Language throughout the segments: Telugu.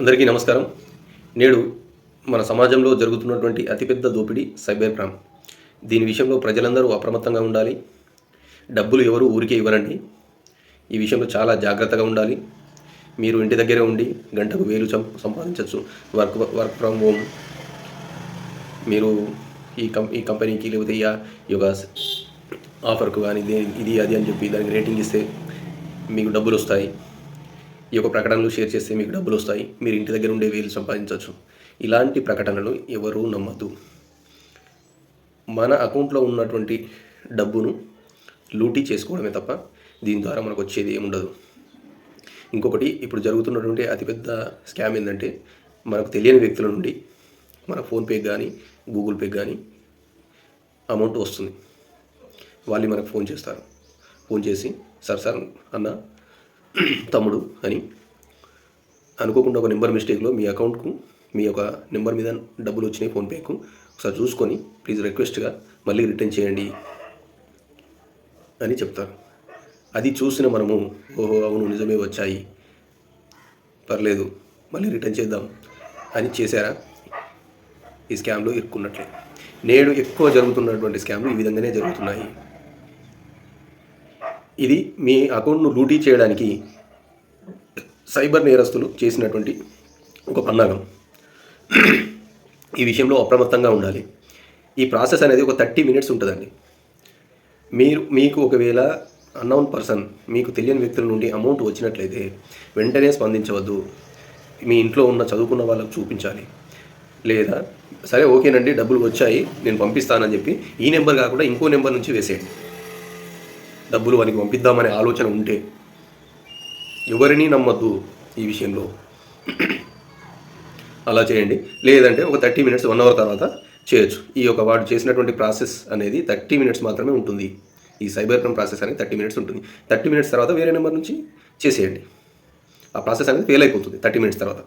అందరికీ నమస్కారం. నేడు మన సమాజంలో జరుగుతున్నటువంటి అతిపెద్ద దోపిడీ సైబర్ క్రైమ్. దీని విషయంలో ప్రజలందరూ అప్రమత్తంగా ఉండాలి. డబ్బులు ఎవరు ఊరికే ఇవ్వరండి. ఈ విషయంలో చాలా జాగ్రత్తగా ఉండాలి. మీరు ఇంటి దగ్గరే ఉండి గంటకు వేలు సం సంపాదించవచ్చు. Work work from home. మీరు ఈ కం ఈ కంపెనీకి లేకపోతే ఈ యొక్క ఆఫర్కు కానీ ఇది ఇది అది అని చెప్పి దానికి రేటింగ్ ఇస్తే మీకు డబ్బులు వస్తాయి. ఈ యొక్క ప్రకటనలు షేర్ చేస్తే మీకు డబ్బులు వస్తాయి. మీరు ఇంటి దగ్గర ఉండే వేలు సంపాదించవచ్చు. ఇలాంటి ప్రకటనలు ఎవరూ నమ్మద్దు. మన అకౌంట్లో ఉన్నటువంటి డబ్బును లూటీ చేసుకోవడమే తప్ప దీని ద్వారా మనకు వచ్చేది ఏముండదు. ఇంకొకటి ఇప్పుడు జరుగుతున్నటువంటి అతిపెద్ద స్కామ్ ఏంటంటే మనకు తెలియని వ్యక్తుల నుండి మన ఫోన్పే కానీ గూగుల్ పే కానీ అమౌంట్ వస్తుంది. వాళ్ళు మనకు ఫోన్ చేస్తారు. ఫోన్ చేసి సార్ సార్ అన్న తమ్ముడు అని. అనుకోకుండా ఒక నెంబర్ మిస్టేక్లో మీ అకౌంట్కు మీ యొక్క నెంబర్ మీద డబ్బులు వచ్చినాయి ఫోన్పేకు. ఒకసారి చూసుకొని ప్లీజ్ రిక్వెస్ట్గా మళ్ళీ రిటర్న్ చేయండి అని చెప్తారు. అది చూసిన మనము ఓహో అవును నిజమే వచ్చాయి. పర్లేదు మళ్ళీ రిటర్న్ చేద్దాం అని చేశారా? ఈ స్కామ్లో ఇరుక్కున్నట్లే. నేడు ఎక్కువ జరుగుతున్నటువంటి స్కామ్లు ఈ విధంగానే జరుగుతున్నాయి. ఇది మీ అకౌంట్ను లూటీ చేయడానికి సైబర్ నేరస్తులు చేసినటువంటి ఒక పన్నాగం. ఈ విషయంలో అప్రమత్తంగా ఉండాలి. ఈ ప్రాసెస్ అనేది ఒక థర్టీ మినిట్స్ ఉంటుందండి. మీరు మీకు ఒకవేళ అన్నౌన్ పర్సన్ మీకు తెలియని వ్యక్తుల నుండి అమౌంట్ వచ్చినట్లయితే వెంటనే స్పందించవద్దు. మీ ఇంట్లో ఉన్న చదువుకున్న వాళ్ళకు చూపించాలి. లేదా సరే ఓకేనండి డబ్బులు వచ్చాయి నేను పంపిస్తానని చెప్పి ఈ నెంబర్ కాకుండా ఇంకో నెంబర్ నుంచి వేసేయండి. డబ్బులు వానికి పంపిద్దామనే ఆలోచన ఉంటే ఎవరిని నమ్మద్దు ఈ విషయంలో. అలా చేయండి. లేదంటే ఒక థర్టీ మినిట్స్ వన్ అవర్ తర్వాత చేయొచ్చు. ఈ యొక్క వాడు చేసినటువంటి ప్రాసెస్ అనేది థర్టీ మినిట్స్ మాత్రమే ఉంటుంది. ఈ సైబర్ క్రైమ్ ప్రాసెస్ అనేది థర్టీ మినిట్స్ ఉంటుంది. థర్టీ మినిట్స్ తర్వాత వేరే నెంబర్ నుంచి చేసేయండి. ఆ ప్రాసెస్ అనేది ఫెయిల్ అయిపోతుంది థర్టీ మినిట్స్ తర్వాత.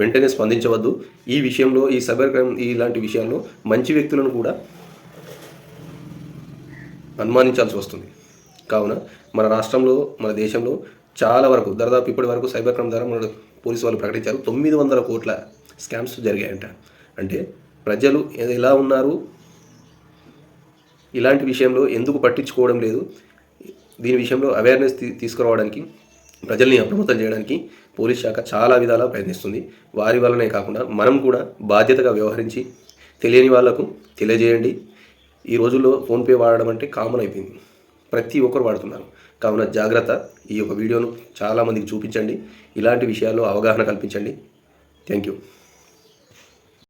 వెంటనే స్పందించవద్దు. ఈ విషయంలో ఈ సైబర్ క్రైమ్ ఇలాంటి విషయాల్లో మంచి వ్యక్తులను కూడా అనుమానించాల్సి వస్తుంది. కావున మన రాష్ట్రంలో మన దేశంలో చాలా వరకు దాదాపు ఇప్పటి వరకు సైబర్ క్రైమ్ ద్వారా మన పోలీసు వాళ్ళు ప్రకటించారు. తొమ్మిది వందల కోట్ల స్కామ్స్ జరిగాయంట. అంటే ప్రజలు ఎలా ఉన్నారు? ఇలాంటి విషయంలో ఎందుకు పట్టించుకోవడం లేదు? దీని విషయంలో అవేర్నెస్ తీ తీసుకురావడానికి ప్రజల్ని అప్రమత్తం చేయడానికి పోలీస్ శాఖ చాలా విధాలా ప్రయత్నిస్తుంది. వారి వల్లనే కాకుండా మనం కూడా బాధ్యతగా వ్యవహరించి తెలియని వాళ్ళకు తెలియజేయండి. ఈ రోజుల్లో ఫోన్పే వాడడం అంటే కామన్ అయిపోయింది. ప్రతి ఒక్కరు వాడుతున్నారు. కావున జాగ్రత్త ఈ యొక్క వీడియోను చాలామందికి చూపించండి. ఇలాంటి విషయాల్లో అవగాహన కల్పించండి. Thank you.